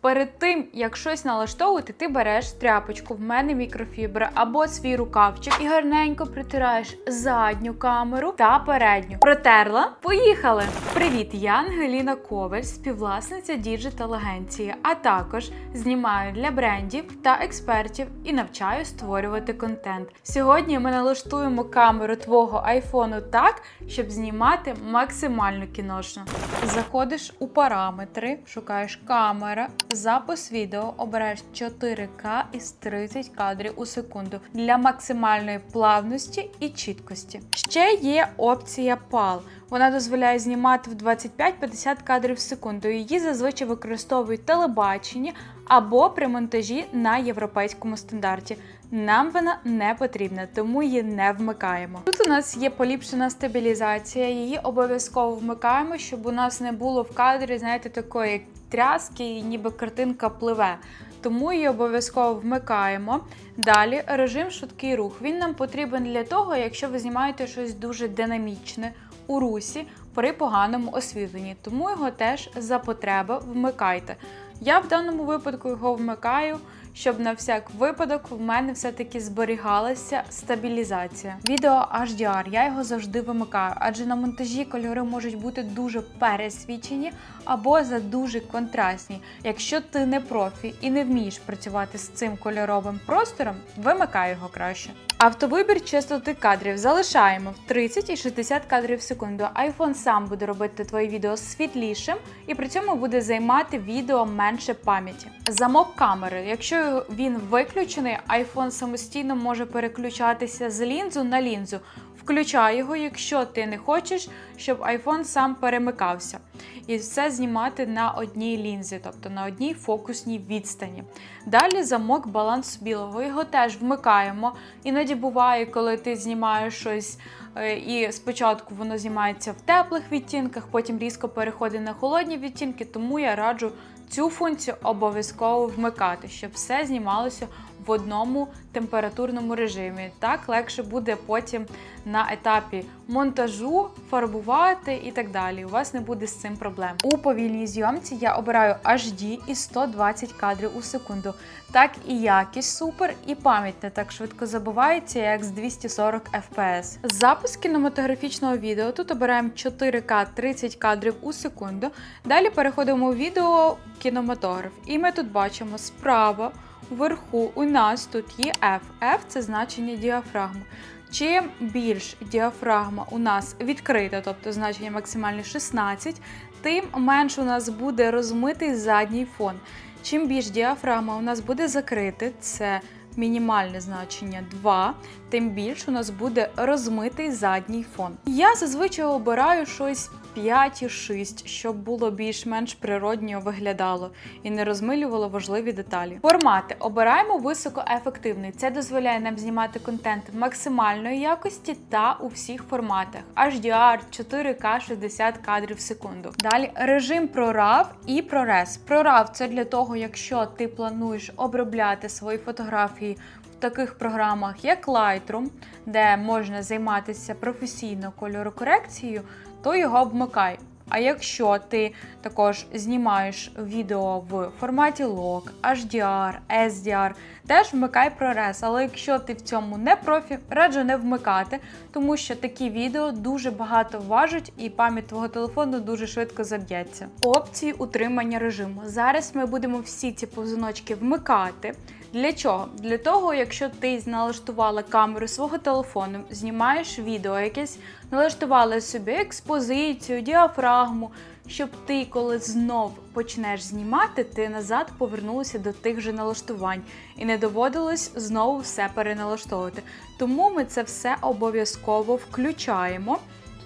Перед тим, як щось налаштовувати, ти береш тряпочку, в мене мікрофібра або свій рукавчик і гарненько притираєш задню камеру та передню. Протерла. Поїхали! Привіт, я Ангеліна Коваль, співвласниця діджитал агенції, а також знімаю для брендів та експертів і навчаю створювати контент. Сьогодні ми налаштуємо камеру твого айфону так, щоб знімати максимально кіношно. Заходиш у параметри, шукаєш камера, запис відео, обираєш 4К із 30 кадрів у секунду для максимальної плавності і чіткості. Ще є опція PAL. Вона дозволяє знімати в 25-50 кадрів в секунду. Її зазвичай використовують телебачення або при монтажі на європейському стандарті. Нам вона не потрібна, тому її не вмикаємо. Тут у нас є поліпшена стабілізація, її обов'язково вмикаємо, щоб у нас не було в кадрі, знаєте, такої тряски, ніби картинка пливе. Тому її обов'язково вмикаємо. Далі режим швидкий рух. Він нам потрібен для того, якщо ви знімаєте щось дуже динамічне у русі при поганому освітленні. Тому його теж за потреби вмикайте. Я в даному випадку його вмикаю, щоб на всяк випадок в мене все-таки зберігалася стабілізація. Відео HDR, я його завжди вимикаю, адже на монтажі кольори можуть бути дуже пересвічені або за дуже контрастні. Якщо ти не профі і не вмієш працювати з цим кольоровим простором, вимикай його краще. Автовибір частоти кадрів залишаємо в 30 і 60 кадрів в секунду. iPhone сам буде робити твоє відео світлішим і при цьому буде займати відео менше пам'яті. Замок камери. Якщо він виключений, iPhone самостійно може переключатися з лінзу на лінзу. Включай його, якщо ти не хочеш, щоб iPhone сам перемикався. І все знімати на одній лінзі, тобто на одній фокусній відстані. Далі замок баланс білого. Його теж вмикаємо. Іноді буває, коли ти знімаєш щось, е, і спочатку воно знімається в теплих відтінках, потім різко переходить на холодні відтінки, тому я раджу цю функцію обов'язково вмикати, щоб все знімалося в одному температурному режимі. Так легше буде потім на етапі монтажу фарбувати і так далі. У вас не буде з цим проблем. У повільній зйомці я обираю HD і 120 кадрів у секунду. Так і якість супер, і пам'ять не так швидко забувається, як з 240 FPS. Запис кінематографічного відео. Тут обираємо 4К 30 кадрів у секунду. Далі переходимо у відео кінематограф. І ми тут бачимо справа. Вверху у нас тут є F. F це значення діафрагми. Чим більш діафрагма у нас відкрита, тобто значення максимальне 16, тим менше у нас буде розмитий задній фон. Чим більш діафрагма у нас буде закрита, це мінімальне значення 2, тим більше у нас буде розмитий задній фон. Я зазвичай обираю щось 5 і 6, щоб було більш-менш природньо виглядало і не розмилювало важливі деталі. Формати обираємо високоефективний. Це дозволяє нам знімати контент максимальної якості та у всіх форматах: HDR, 4К 60 кадрів в секунду. Далі режим ProRAW і ProRes. ProRAW – це для того, якщо ти плануєш обробляти свої фотографії в таких програмах, як Lightroom, де можна займатися професійно кольорокорекцією, то його вмикай. А якщо ти також знімаєш відео в форматі LOG, HDR, SDR, теж вмикай ProRes. Але якщо ти в цьому не профі, раджу не вмикати, тому що такі відео дуже багато важать і пам'ять твого телефону дуже швидко заб'ється. Опції утримання режиму. Зараз ми будемо всі ці повзуночки вмикати. Для чого? Для того, якщо ти налаштувала камеру свого телефону, знімаєш відео якесь, налаштувала собі експозицію, діафрагму, щоб ти, коли знов почнеш знімати, ти назад повернулася до тих же налаштувань і не доводилось знову все переналаштовувати. Тому ми це все обов'язково включаємо.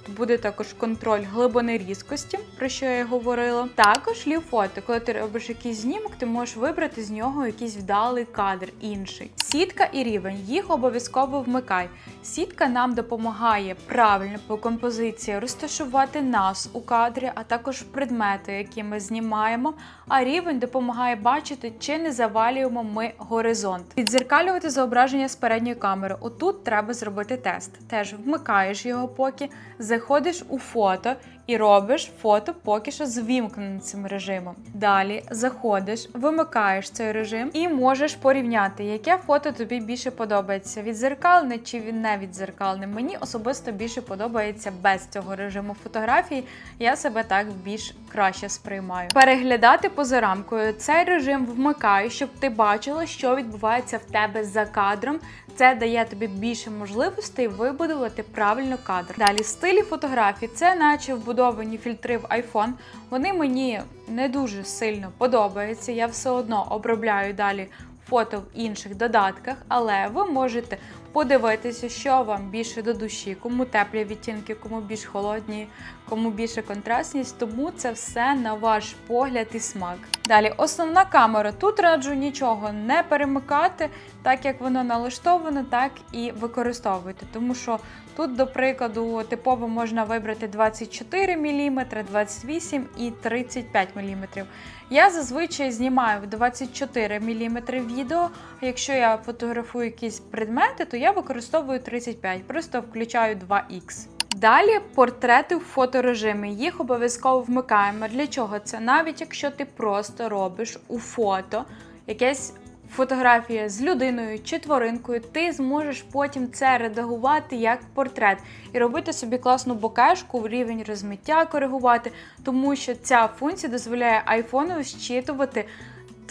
Буде також контроль глибини різкості, про що я говорила. Також лів-фото. Коли ти робиш якийсь знімок, ти можеш вибрати з нього якийсь вдалий кадр інший. Сітка і рівень, їх обов'язково вмикай. Сітка нам допомагає правильно по композиції розташувати нас у кадрі, а також предмети, які ми знімаємо. А рівень допомагає бачити, чи не завалюємо ми горизонт. Відзеркалювати зображення з передньої камери. Отут треба зробити тест. Теж вмикаєш його поки, заходиш у фото і робиш фото поки що з вімкненим цим режимом. Далі заходиш, вимикаєш цей режим і можеш порівняти, яке фото тобі більше подобається: відзеркальне чи не відзеркальне. Мені особисто більше подобається без цього режиму фотографії. Я себе так більш краще сприймаю. Переглядати поза рамкою цей режим вмикаю, щоб ти бачила, що відбувається в тебе за кадром. Це дає тобі більше можливостей вибудувати правильно кадр. Далі стилі фотографій це наче вбудовані фільтри в iPhone. Вони мені не дуже сильно подобаються. Я все одно обробляю далі фото в інших додатках, але ви можете подивитися, що вам більше до душі, кому теплі відтінки, кому більш холодні, кому більше контрастність. Тому це все на ваш погляд і смак. Далі, основна камера. Тут раджу нічого не перемикати, так як воно налаштовано, так і використовуйте. Тому що тут, до прикладу, типово можна вибрати 24 мм, 28 і 35 мм. Я зазвичай знімаю в 24 мм відео. Якщо я фотографую якісь предмети, то я використовую 35, просто включаю 2х. Далі портрети в фоторежимі. Їх обов'язково вмикаємо. Для чого це? Навіть якщо ти просто робиш у фото якесь фотографія з людиною чи тваринкою, ти зможеш потім це редагувати як портрет і робити собі класну бокешку, рівень розмиття коригувати, тому що ця функція дозволяє айфону зчитувати.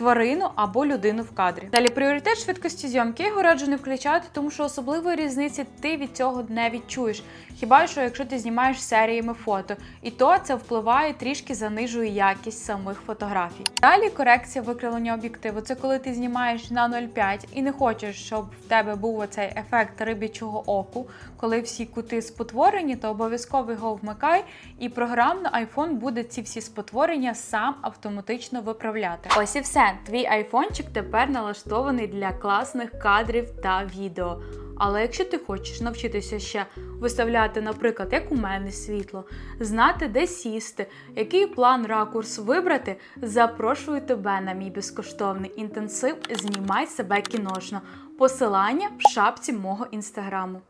Тварину або людину в кадрі. Далі пріоритет швидкості зйомки я його раджу не включати, тому що особливої різниці ти від цього не відчуєш. Хіба що якщо ти знімаєш серіями фото, і то це впливає трішки занижує якість самих фотографій. Далі корекція викривлення об'єктиву. Це коли ти знімаєш на 0,5 і не хочеш, щоб в тебе був оцей ефект рибячого оку, коли всі кути спотворені, то обов'язково його вмикай, і програмно iPhone буде ці всі спотворення сам автоматично виправляти. Ось і все. Твій айфончик тепер налаштований для класних кадрів та відео. Але якщо ти хочеш навчитися ще виставляти, наприклад, як у мене світло, знати, де сісти, який план ракурс вибрати, запрошую тебе на мій безкоштовний інтенсив Знімай себе кіношно. Посилання в шапці мого інстаграму.